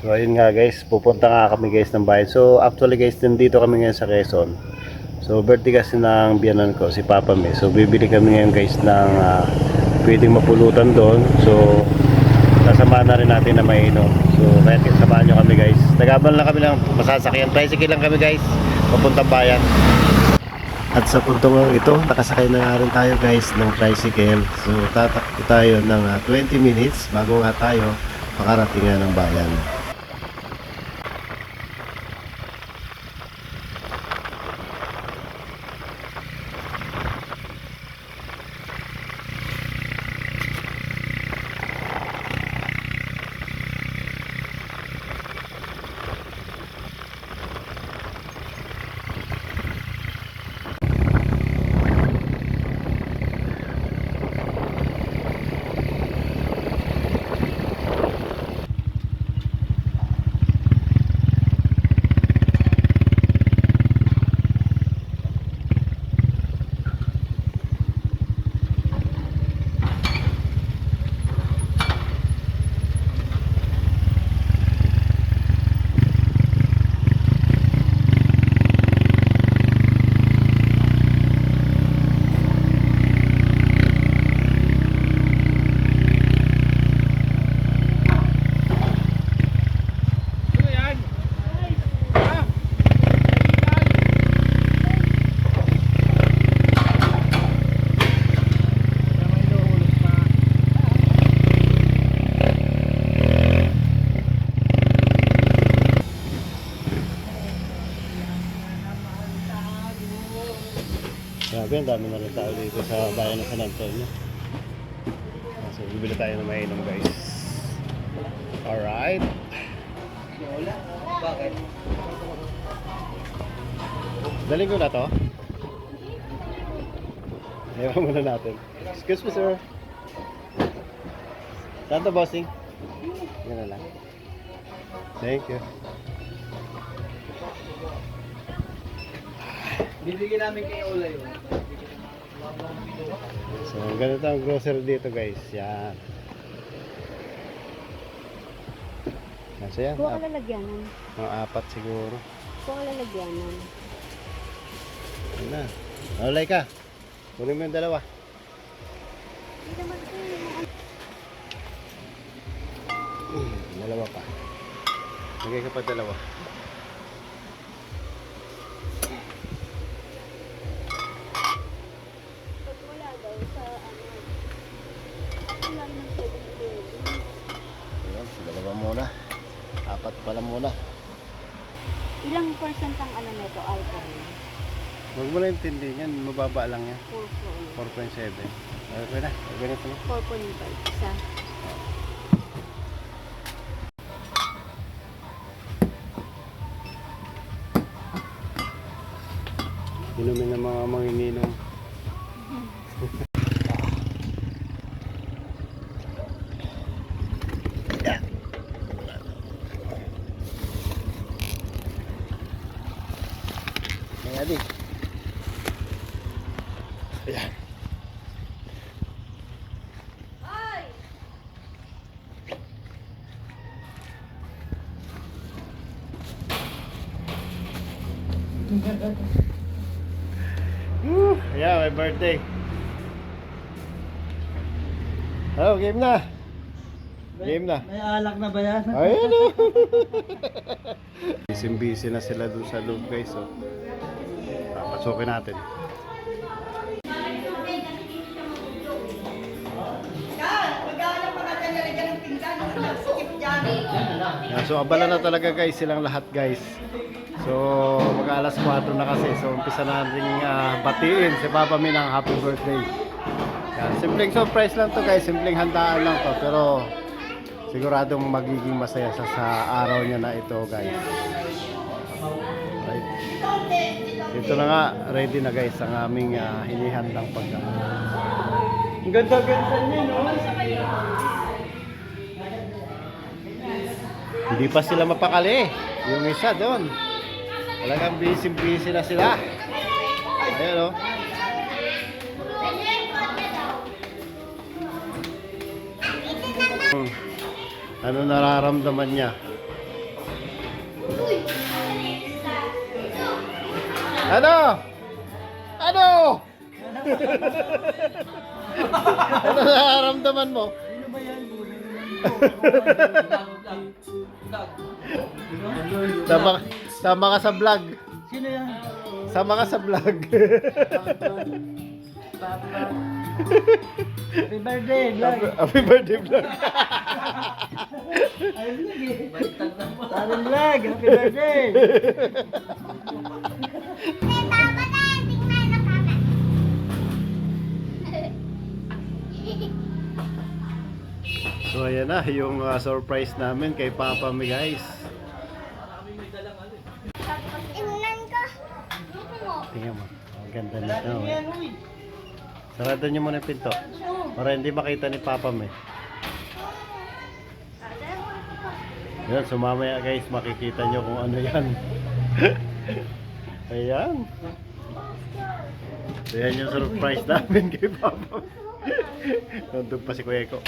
So ayun nga guys, pupunta nga kami guys ng bayan. So actually guys, nandito kami ngayon sa Quezon. So birthday kasi ng biyanan ko, si Papa May. So bibili kami ngayon guys ng ah, pwedeng mapulutan doon. So sasamahan na rin natin na mainom. So kaya samahan nyo kami guys. Nagaban lang kami ng masasakyan. Tricycle lang kami guys, papuntang bayan. At sa puntong ito, nakasakay na nga rin tayo guys ng tricycle. So tatakbo tayo ng ah, 20 minutes bago nga tayo makarating nga ng bayan. Grabe, ang dami na rin tao dito sa bayan ng San Antonio. So, bibili tayo ng mainom guys. Alright. Bakit? Daling ko na to. Ewan muna natin. Excuse me, sir. Saan to, bossing? Yan na lang. Thank you. Bibigyan namin kayo ulay. oh. So, ganito ang grocery dito, guys. Yan. Nasa yan? Kuha ka lalagyanan. mga apat siguro. Kuha ka lalagyanan. Yan na. Alay ka. Kunin mo yung dalawa. Hindi naman ito yung Dalawa pa. Lagay ka pa dalawa. pag wala daw sa ano. Wala naman sa Ayan, dalawa muna. Apat pala muna. Ilang percent ang ano nito alcohol? Huwag mo na intindihin yan. Mababa lang yan. 4.5. 4.7. Okay na. Okay na ito na. 4.5. Isa. Inumin ng mga manginginom. Ayan di. Ayan. Woo! Yeah, my birthday. Hello, game na. Game na. May alak na ba yan? Ayan o. Busy-busy na sila dun sa loob guys. So. Papasukin natin. Yeah, so abala na talaga guys silang lahat guys. So mag alas 4 na kasi. So umpisa na rin ah, batiin si Papa Min ng happy birthday. Yan, simpleng surprise lang to guys. Simpleng handaan lang to. Pero siguradong magiging masaya sa, sa araw niya na ito guys. Right. Ito na nga, ready na guys ang aming uh, hinihandang pagkain. Ang ganda-ganda niya, no? Hindi pa sila mapakali. Yung isa doon. Talagang busy-busy na sila. Ayan, oh. Hmm. Ano nararamdaman niya? Ano? Ano? ano nararamdaman mo? Sino ba yan? Tama, tama ka sa vlog. Sino yan? Sama ka sa vlog. Happy birthday, vlog. Happy birthday vlog. Parang vlog, happy birthday. So ayan na yung uh, surprise namin kay Papa mi guys. Tingnan ko. mo. Tingnan mo. Ang ganda nito. Uy. Sarado niyo muna yung pinto. Para hindi makita ni Papa mi. Yan, so mamaya guys makikita nyo kung ano yan. Ayan. So yan yung surprise namin kay Papa. Nandun pa si Kuya ko.